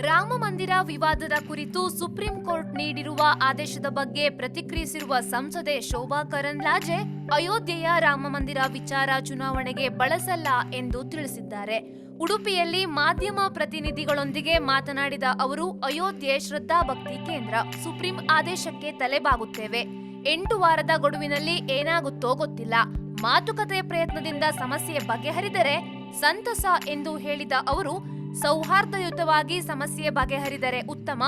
ರಾಮ ಮಂದಿರ ವಿವಾದದ ಕುರಿತು ಸುಪ್ರೀಂ ಕೋರ್ಟ್ ನೀಡಿರುವ ಆದೇಶದ ಬಗ್ಗೆ ಪ್ರತಿಕ್ರಿಯಿಸಿರುವ ಸಂಸದೆ ಶೋಭಾ ಕರಂದ್ಲಾಜೆ, ಅಯೋಧ್ಯೆಯ ರಾಮ ಮಂದಿರ ವಿಚಾರ ಚುನಾವಣೆಗೆ ಬಳಸಲ್ಲ ಎಂದು ತಿಳಿಸಿದ್ದಾರೆ. ಉಡುಪಿಯಲ್ಲಿ ಮಾಧ್ಯಮ ಪ್ರತಿನಿಧಿಗಳೊಂದಿಗೆ ಮಾತನಾಡಿದ ಅವರು, ಅಯೋಧ್ಯೆ ಶ್ರದ್ಧಾಭಕ್ತಿ ಕೇಂದ್ರ, ಸುಪ್ರೀಂ ಆದೇಶಕ್ಕೆ ತಲೆಬಾಗುತ್ತೇವೆ. ಎಂಟು ವಾರದ ಗಡುವಿನಲ್ಲಿ ಏನಾಗುತ್ತೋ ಗೊತ್ತಿಲ್ಲ. ಮಾತುಕತೆ ಪ್ರಯತ್ನದಿಂದ ಸಮಸ್ಯೆ ಬಗೆಹರಿದರೆ ಸಂತಸ ಎಂದು ಹೇಳಿದ ಅವರು ಸೌಹಾರ್ದಯುತವಾಗಿ ಸಮಸ್ಯೆ ಬಗೆಹರಿದರೆ ಉತ್ತಮ.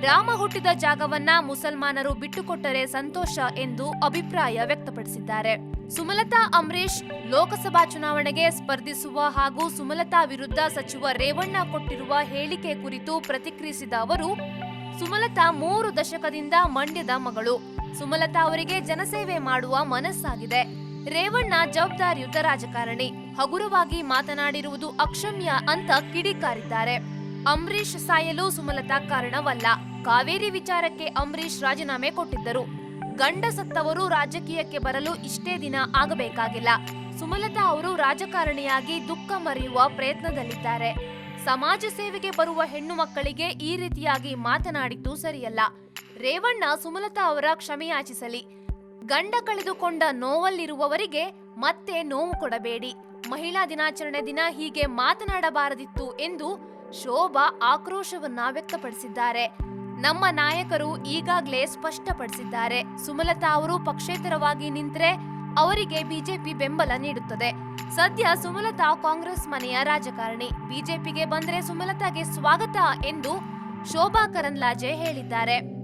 ರಾಮ ಹುಟ್ಟಿದ ಜಾಗವನ್ನ ಮುಸಲ್ಮಾನರು ಬಿಟ್ಟುಕೊಟ್ಟರೆ ಸಂತೋಷ ಎಂದು ಅಭಿಪ್ರಾಯ ವ್ಯಕ್ತಪಡಿಸಿದ್ದಾರೆ. ಸುಮಲತಾ ಅಂಬರೀಶ್ ಲೋಕಸಭಾ ಚುನಾವಣೆಗೆ ಸ್ಪರ್ಧಿಸುವ ಹಾಗೂ ಸುಮಲತಾ ವಿರುದ್ಧ ಸಚಿವ ರೇವಣ್ಣ ಕೊಟ್ಟಿರುವ ಹೇಳಿಕೆ ಕುರಿತು ಪ್ರತಿಕ್ರಿಯಿಸಿದ ಅವರು, ಸುಮಲತಾ ಮೂರು ದಶಕದಿಂದ ಮಂಡ್ಯದ ಮಗಳು. ಸುಮಲತಾ ಅವರಿಗೆ ಜನಸೇವೆ ಮಾಡುವ ಮನಸ್ಸಾಗಿದೆ. ರೇವಣ್ಣ ಜವಾಬ್ದಾರಿಯುತ ರಾಜಕಾರಣಿ. ಹಗುರವಾಗಿ ಮಾತನಾಡಿರುವುದು ಅಕ್ಷಮ್ಯ ಅಂತ ಕಿಡಿಕಾರಿದ್ದಾರೆ. ಅಂಬರೀಷ್ ಸಾಯಲು ಸುಮಲತಾ ಕಾರಣವಲ್ಲ. ಕಾವೇರಿ ವಿಚಾರಕ್ಕೆ ಅಂಬರೀಷ್ ರಾಜೀನಾಮೆ ಕೊಟ್ಟಿದ್ದರು. ಗಂಡ ಸತ್ತವರು ರಾಜಕೀಯಕ್ಕೆ ಬರಲು ಇಷ್ಟೇ ದಿನ ಆಗಬೇಕಾಗಿಲ್ಲ. ಸುಮಲತಾ ಅವರು ರಾಜಕಾರಣಿಯಾಗಿ ದುಃಖ ಮರೆಯುವ ಪ್ರಯತ್ನದಲ್ಲಿದ್ದಾರೆ. ಸಮಾಜ ಸೇವೆಗೆ ಬರುವ ಹೆಣ್ಣು ಮಕ್ಕಳಿಗೆ ಈ ರೀತಿಯಾಗಿ ಮಾತನಾಡಿದ್ದು ಸರಿಯಲ್ಲ. ರೇವಣ್ಣ ಸುಮಲತಾ ಅವರ ಕ್ಷಮೆಯಾಚಿಸಲಿ. ಗಂಡ ಕಳೆದುಕೊಂಡ ನೋವಲ್ಲಿರುವವರಿಗೆ ಮತ್ತೆ ನೋವು ಕೊಡಬೇಡಿ. ಮಹಿಳಾ ದಿನಾಚರಣೆ ದಿನ ಹೀಗೆ ಮಾತನಾಡಬಾರದಿತ್ತು ಎಂದು ಶೋಭಾ ಆಕ್ರೋಶವನ್ನ ವ್ಯಕ್ತಪಡಿಸಿದ್ದಾರೆ. ನಮ್ಮ ನಾಯಕರು ಈಗಾಗಲೇ ಸ್ಪಷ್ಟಪಡಿಸಿದ್ದಾರೆ. ಸುಮಲತಾ ಅವರು ಪಕ್ಷೇತರವಾಗಿ ನಿಂತರೆ ಅವರಿಗೆ ಬಿಜೆಪಿ ಬೆಂಬಲ ನೀಡುತ್ತದೆ. ಸದ್ಯ ಸುಮಲತಾ ಕಾಂಗ್ರೆಸ್ ಮನೆಯ ರಾಜಕಾರಣಿ. ಬಿಜೆಪಿಗೆ ಬಂದರೆ ಸುಮಲತಾಗೆ ಸ್ವಾಗತ ಎಂದು ಶೋಭಾ ಕರಂದ್ಲಾಜೆ ಹೇಳಿದ್ದಾರೆ.